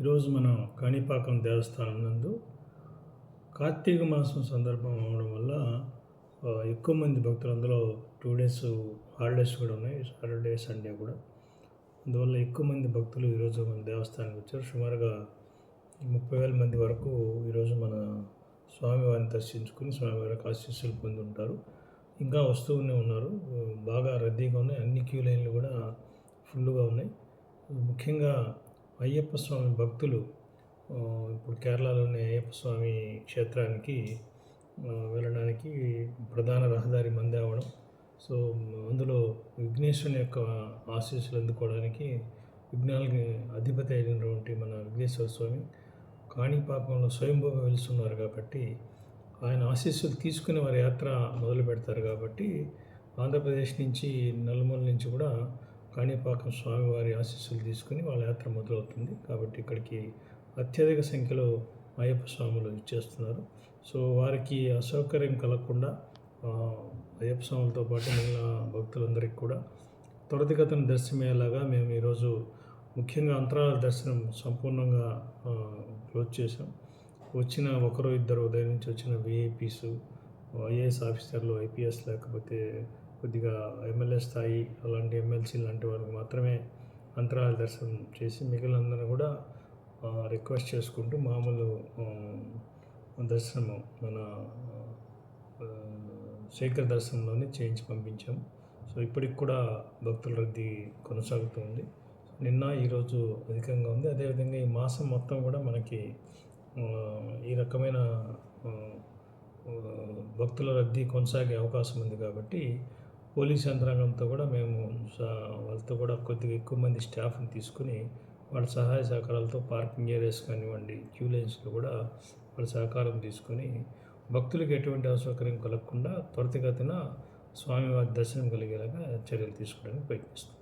ఈరోజు మనం కాణిపాకం దేవస్థానం నందు కార్తీక మాసం సందర్భం అవడం వల్ల ఎక్కువ మంది భక్తులు అందులో టూ డేస్ హాలిడేస్ కూడా ఉన్నాయి. సాటర్డే సండే కూడా. అందువల్ల ఎక్కువ మంది భక్తులు ఈరోజు మన దేవస్థానానికి వచ్చారు. సుమారుగా ముప్పై వేల మంది వరకు ఈరోజు మన స్వామివారిని దర్శించుకుని స్వామివారికి ఆశీస్సులు పొంది ఉంటారు. ఇంకా వస్తూనే ఉన్నారు. బాగా రద్దీగా ఉన్నాయి. అన్ని క్యూ లైన్లు కూడా ఫుల్గా ఉన్నాయి. ముఖ్యంగా అయ్యప్ప స్వామి భక్తులు ఇప్పుడు కేరళలోని అయ్యప్ప స్వామి క్షేత్రానికి వెళ్ళడానికి ప్రధాన రహదారి మందే అవ్వడం. సో అందులో విఘ్నేశ్వరుని యొక్క ఆశీస్సులు అందుకోవడానికి విఘ్నాలకి అధిపతి అయినటువంటి మన విఘ్నేశ్వర స్వామి కాణిపాకంలో స్వయంభూగా వెలుస్తున్నారు కాబట్టి ఆయన ఆశీస్సులు తీసుకుని వారి యాత్ర మొదలు పెడతారు కాబట్టి ఆంధ్రప్రదేశ్ నుంచి నలుమూల నుంచి కూడా కాణిపాకం స్వామివారి ఆశీస్సులు తీసుకుని వాళ్ళ యాత్ర మొదలవుతుంది. కాబట్టి ఇక్కడికి అత్యధిక సంఖ్యలో అయ్యప్ప స్వాములు ఇచ్చేస్తున్నారు సో వారికి అసౌకర్యం కలగకుండా అయ్యప్ప స్వాములతో పాటు మిగిలిన భక్తులందరికీ కూడా త్వరితగతిన దర్శనమయ్యేలాగా మేము ఈరోజు ముఖ్యంగా అంతరాల దర్శనం సంపూర్ణంగా క్లోజ్ చేసాం వచ్చిన ఒకరు ఇద్దరు ఉదయం నుంచి వచ్చిన విఐపీస్ ఐఏఎస్ ఆఫీసర్లు ఐపీఎస్ లేకపోతే కొద్దిగా ఎమ్మెల్యే స్థాయి అలాంటి ఎమ్మెల్సీ లాంటి వారికి మాత్రమే అంతరాయ దర్శనం చేసి మిగిలినందరూ కూడా రిక్వెస్ట్ చేసుకుంటూ మామూలు దర్శనం మన శేఖర్ దర్శనంలోనే చేయించి పంపించాం. సో ఇప్పటికి కూడా భక్తుల రద్దీ కొనసాగుతుంది. నిన్న ఈరోజు అధికంగా ఉంది. అదేవిధంగా ఈ మాసం మొత్తం కూడా మనకి ఈ రకమైన భక్తుల రద్దీ కొనసాగే అవకాశం ఉంది కాబట్టి పోలీస్ యంత్రాంగంతో కూడా మేము వాళ్ళతో కూడా కొద్దిగా ఎక్కువ మంది స్టాఫ్ని తీసుకుని వాళ్ళ సహాయ సహకారాలతో పార్కింగ్ ఏరియాస్ కానివ్వండి క్యూ లైన్స్లో కూడా వాళ్ళ సహకారం తీసుకొని భక్తులకు ఎటువంటి అసౌకర్యం కలగకుండా త్వరితగతిన స్వామివారి దర్శనం కలిగేలాగా చర్యలు తీసుకోవడానికి ప్రయత్నిస్తాం